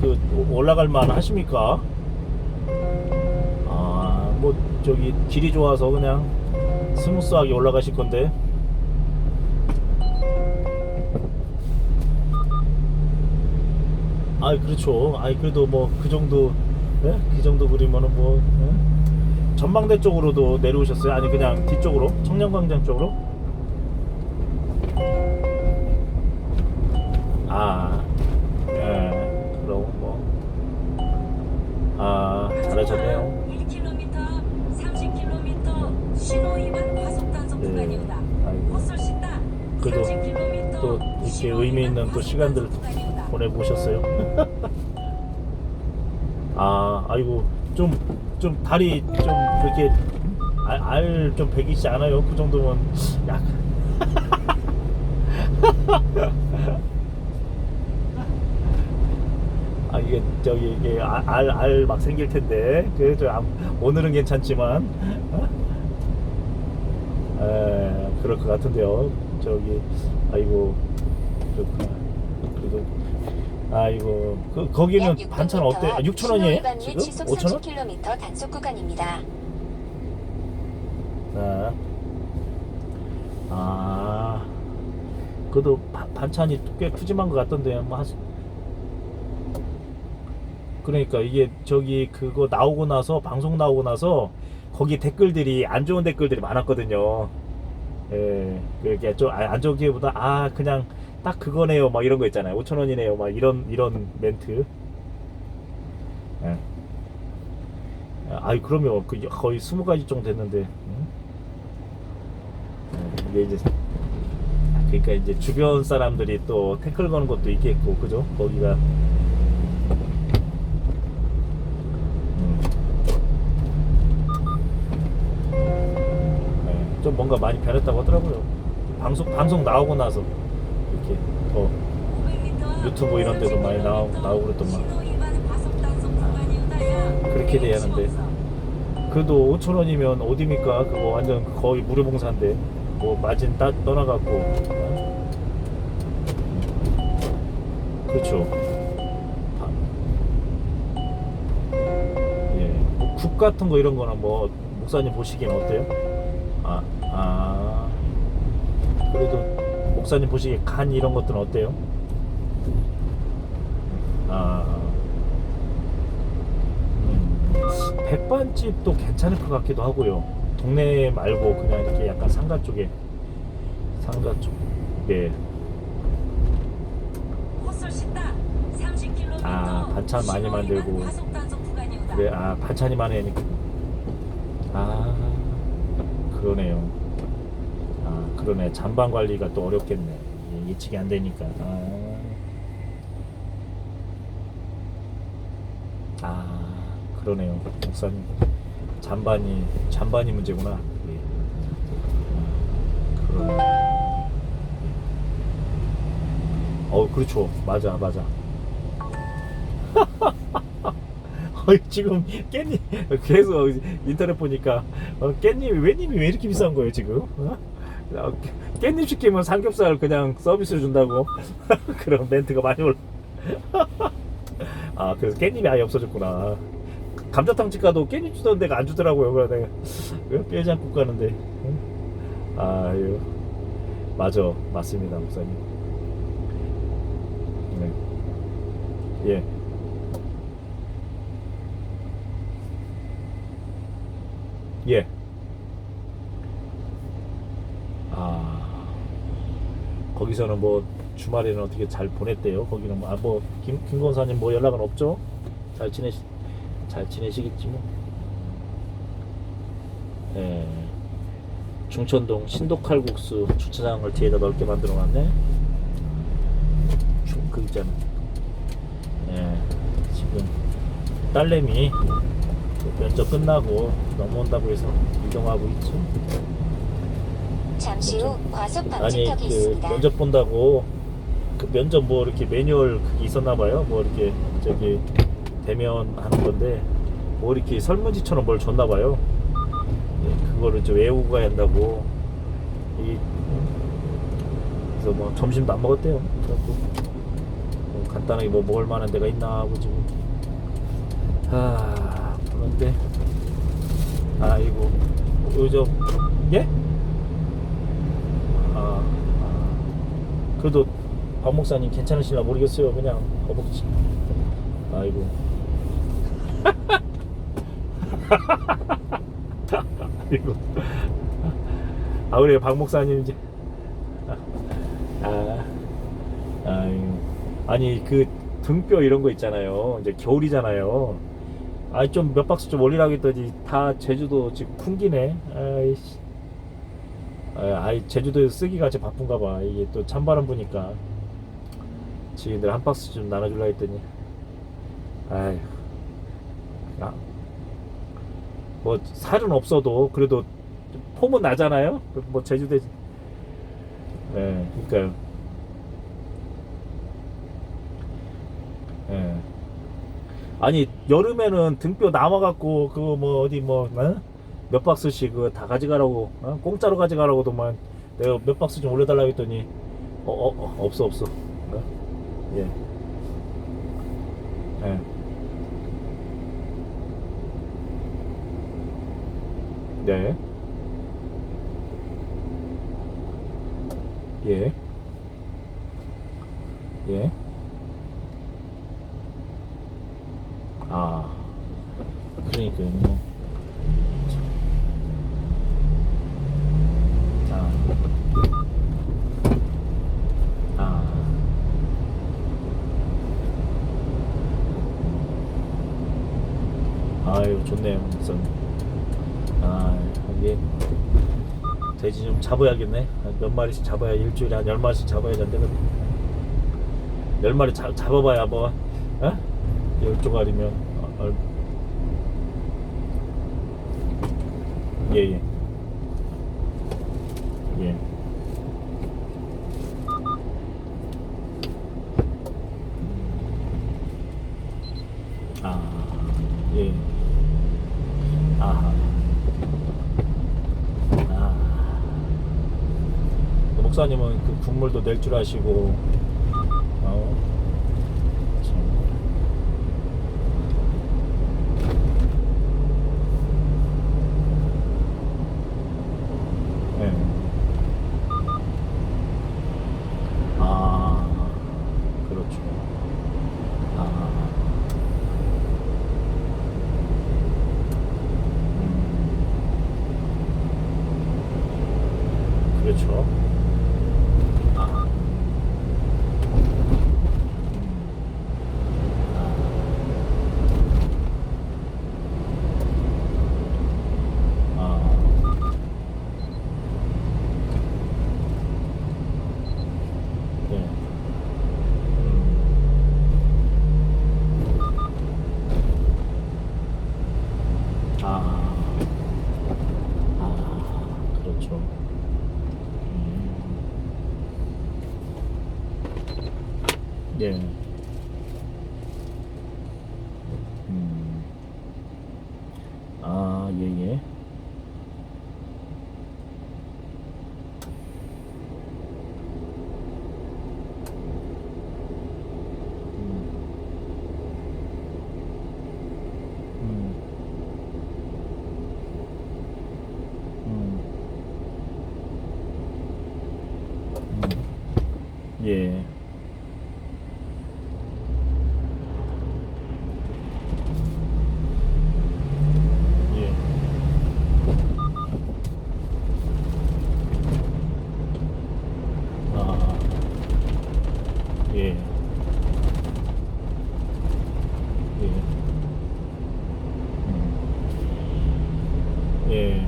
그 올라갈 만 하십니까? 아, 뭐 저기 길이 좋아서 그냥 스무스하게 올라가실 건데. 아, 그렇죠. 아이 그래도 뭐 그 정도, 예? 그 정도 그리면은 뭐 예? 전망대 쪽으로도 내려오셨어요? 아니 그냥 뒤쪽으로 청년광장 쪽으로? 아, 아 잘하셨네요. 1km, 30km 신호 위반 과속 단속 예, 구간입니다. 아이고. 헛설시다. 그래도 30km 또 이렇게 신호 의미 위반 있는 또 과속 시간들 단속 구간입니다. 보내보셨어요? 아, 아이고 좀 좀 다리 좀 이렇게 알좀 배기지 않아요? 그 정도면 약. 아 이게 저기 이게 알 알 막 생길 텐데 그래도 아- 오늘은 괜찮지만 어? 에, 그럴 것 같은데요. 저기 아이고 그렇구나. 그래도 아이고 그 거기는 약 반찬 어때? 6천 원이에요? 지금? 5천 원? 30km 단속 구간입니다. 네. 아, 그래도 바- 반찬이 꽤 푸짐한 것 같던데요. 뭐 한... 그러니까 이게 저기 그거 나오고 나서 방송 나오고 나서 거기 댓글들이 안 좋은 댓글들이 많았거든요. 예, 그게 좀안 좋은 게보다 아 그냥 딱 그거네요. 막 이런 거 있잖아요. 5천 원이네요. 막 이런 이런 멘트. 예. 아이 그러면 그 거의 20가지 정도 됐는데. 응? 네, 이게 이제 그러니까 이제 주변 사람들이 또 태클 거는 것도 있겠고 그죠 거기가 뭔가 많이 변했다고 하더라고요 방송 방송 나오고 나서 이렇게 더 500m, 유튜브 이런 데도 많이 나오- 30km 나오고 그랬더만. 그렇게 돼야 하는데. 그래도 5천 원이면 어디입니까 그거 완전 거의 무료봉사인데 뭐 마진 따 떠나갖고 어? 그렇죠 다- 예, 뭐 국 같은 거 이런 거는 뭐 목사님 보시기엔 어때요? 아, 아 그래도 목사님 보시기에 간 이런 것들은 어때요? 아 음, 백반집도 괜찮을 것 같기도 하고요. 동네 말고 그냥 이렇게 약간 상가 쪽에 상가 쪽. 네. 헛설시다. 30km 아, 반찬 많이 만들고. 그래 아 반찬이 많으니까. 아 그러네요. 아 그러네 잔반 관리가 또 어렵겠네. 예, 예측이 안 되니까. 아, 아 그러네요. 목사님 잔반이 잔반이 문제구나. 예. 아, 그러네. 어 그렇죠. 맞아 맞아. 어, 지금 깻잎 계속 인터넷 보니까 어, 깻잎이 웬잎이 왜 이렇게 비싼 거예요 지금? 어? 어, 깻잎 시키면 삼겹살 그냥 서비스로 준다고 그런 멘트가 많이 올. 아 그래서 깻잎이 아예 없어졌구나. 감자탕집 가도 깻잎 주던 데가 안 주더라고요. 그래 내가 왜 않고 가는데. 응? 아유 맞아 맞습니다 목사님. 네. 예. 예. 아, 거기서는 뭐 주말에는 어떻게 잘 보냈대요? 거기는 뭐, 아, 뭐, 김, 김 권사님 뭐 연락은 없죠? 잘 지내시, 잘 지내시겠지 뭐. 예. 중천동 신도칼국수 주차장을 뒤에다 넓게 만들어 놨네. 중- 그 있잖아. 예. 지금 딸내미 그 면접 끝나고 넘어온다고 해서 이동하고 있죠. 잠시 후 과속 아니 방지턱이 그 있습니다. 면접 본다고 그 면접 뭐 이렇게 매뉴얼 그게 있었나 봐요. 뭐 이렇게 저기 대면 하는 건데 뭐 이렇게 설문지처럼 뭘 줬나 봐요. 예, 그거를 좀 외우고 가야 한다고. 이 그래서 뭐 점심도 안 먹었대요. 그래갖고 뭐 간단하게 뭐 먹을 만한 데가 있나 하고 지금 아 그런데 아이고 요즘 예? 아, 아 그래도 박 목사님 괜찮으시나 모르겠어요. 그냥 허벅지. 아이고. 아이고. 아 우리 박 목사님 이제. 아 아유. 아니 그 등뼈 이런 거 있잖아요. 이제 겨울이잖아요. 아이 좀 몇 박스 좀 올리라고 했더니 다 제주도 지금 풍기네. 아이씨 아, 아이 제주도에서 쓰기가 제 바쁜가 봐. 이게 또 찬바람 부니까 지인들 한 박스 좀 나눠주려 했더니. 아휴. 야, 뭐 살은 없어도 그래도 폼은 나잖아요? 뭐 제주도에 네 그러니까요. 예. 아니 여름에는 등뼈 남아갖고 그거 뭐 어디 뭐 몇 박스씩 다 가져가라고 어? 공짜로 가져가라고도 만 내가 몇 박스 좀 올려달라고 했더니 어, 어, 어, 없어 없어 어? 예. 예. 네. 예. 예. 아, 그러니까요. 뭐. 아, 아, 아유 좋네요, 우선. 아, 이게 돼지 좀 잡아야겠네. 한몇 마리씩 잡아야 일주일에 한 열 마리씩 잡아야지 안 되거든. 열 마리 잡, 잡아봐야 뭐, 어? 열 조각이면 어, 얼... 예예 예. 아, 예. 아하. 아. 목사님은 그 국물도 낼 줄 아시고, 어, 참. 네. 아, 그렇죠. 아. 음. 그렇죠. 아. 아. 아. 네. 아, 아, 그렇죠. 음. 예. 음. 아, 예, 예. 음. 음. 음. 예. 예. 아. 예. 예. 음. 예.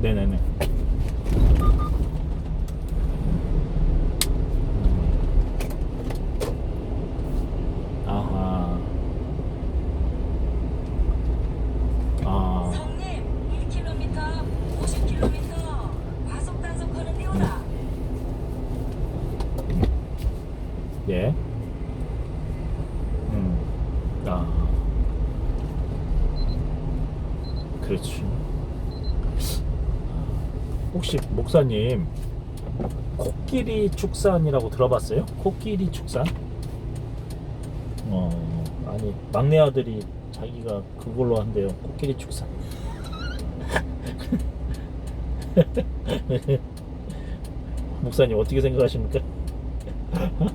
네네네. 아하. 아. 성님 1km 50km 과속 단속하는 데오다 예. 음. 아. 그렇지. 혹시 목사님 코끼리 축산이라고 들어봤어요? 코끼리 축산? 어 아니 막내 아들이 자기가 그걸로 한대요 코끼리 축산 목사님 어떻게 생각하십니까?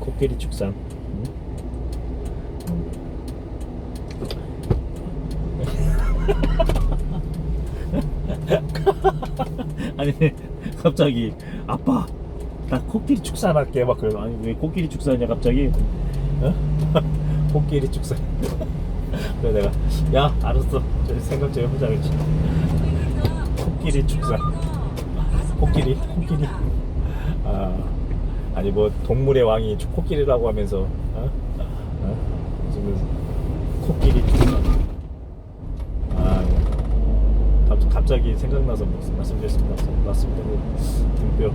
코끼리 축산 아니 갑자기 아빠 나 코끼리 축산할게. 막 그래 아니 왜 코끼리 축산이냐 갑자기? 어? 코끼리 축산 그래 내가. 야 알았어. 저 생각 좀 해보자 그랬지 코끼리 축산 코끼리 코끼리. 아 아니 뭐 동물의 왕이 코끼리라고 하면서 어? 어? 무슨 코끼리 축산 아 갑- 갑자기 생각나서 말씀드렸습니다 맞습니다 그 등뼈